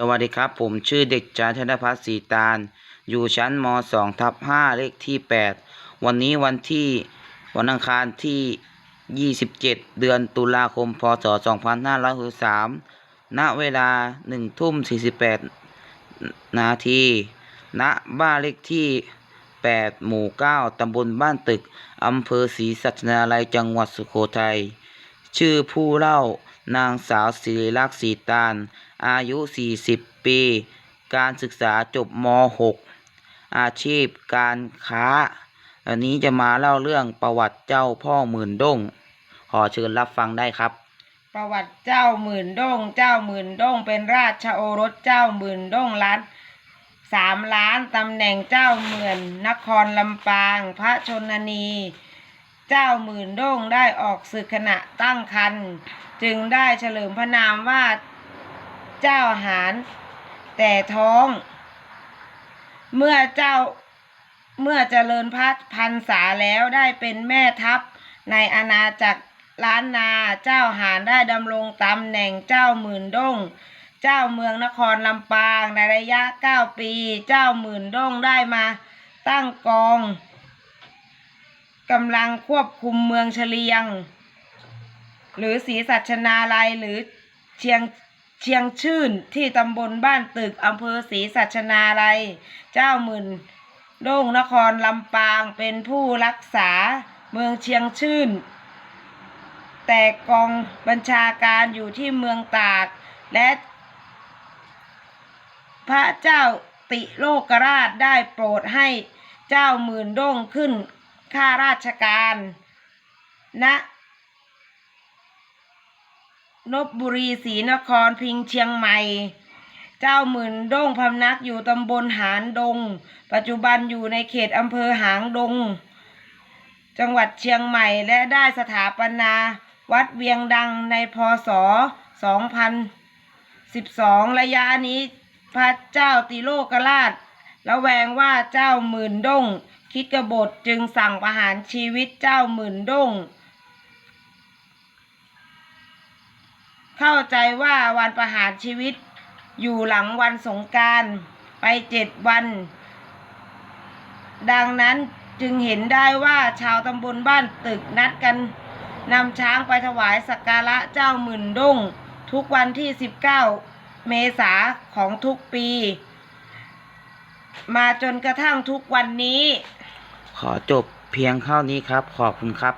สวัสดีครับ ผมชื่อเด็กชายธนพัฒน์ศรีตาล อยู่ชั้นม 2 ทับ5เลขที่ 8 วันนี้วันที่วันอังคารที่ 27 เดือนตุลาคม พศ 2563ณเวลา1ทุ่ม 48 นาที ณ บ้านเลขที่ 8 หมู่ 9 ตำบลบ้านตึก อำเภอศรีสัชนาลัย จังหวัดสุโขทัย ชื่อผู้เล่า นางสาวศิริลักษณ์ศรีตาลอายุ 40 ปี การศึกษาจบม .6 อาชีพการค้า อันนี้จะมาเล่าเรื่องประวัติเจ้าพ่อหมื่นด้ง ขอเชิญรับฟังได้ครับ ประวัติเจ้าหมื่นด้ง เจ้าหมื่นด้ง เป็นราชโอรสเจ้าหมื่นด้งล้านสามล้านตำแหน่งเจ้าหมื่นนครลำปาง พระชนนี เจ้าหมื่นด้งได้ออกศึกขณะตั้งครรภ์จึงได้เฉลิมพระนามว่าเจ้าหารแต่ท้อง เมื่อเจ้าเมื่อเจริญพัฒพันษาแล้วได้เป็นแม่ทัพในอาณาจักรล้านนาเจ้าหารได้ดำรงตำแหน่งเจ้าหมื่นด้ง เจ้าเมืองนครลำปางในระยะเก้าปี เจ้าหมื่นด้งได้มาตั้งกอง กำลังควบคุมเมืองเฉลียง หรือศรีสัชนาลัยหรือเชียงเชียงชื่นที่ตำบลบ้านตึกอำเภอศรีสัชนาลัย เจ้าหมื่นโด่งนครลำปางเป็นผู้รักษาเมืองเชียงชื่น แต่กองบัญชาการอยู่ที่เมืองตาก และพระเจ้าติโลกราชได้โปรดให้เจ้าหมื่นด้งขึ้น ข้าราชการณนบบุรีศรีนครพิงเชียงใหม่ เจ้าหมื่นด้งพำนักอยู่ตำบลหานดง ปัจจุบันอยู่ในเขตอำเภอหางดง จังหวัดเชียงใหม่และได้สถาปนาวัดเวียงดังในพศ 2012 ระยะนี้พระเจ้าติโลกราชระแวงว่าเจ้าหมื่นด้ง คิดกบฏจึงสั่งประหารชีวิตเจ้าหมื่นด้งเข้าใจว่าวันประหารชีวิตอยู่หลังวันสงการไปเจ็ดวัน ดังนั้นจึงเห็นได้ว่าชาวตำบลบ้านตึกนัดกันนำช้างไปถวายสักการะเจ้าหมื่นด้งทุกวันที่ 19 เมษาของทุกปี มาจนกระทั่งทุกวันนี้ ขอจบเพียงเท่านี้ครับ ขอบคุณครับ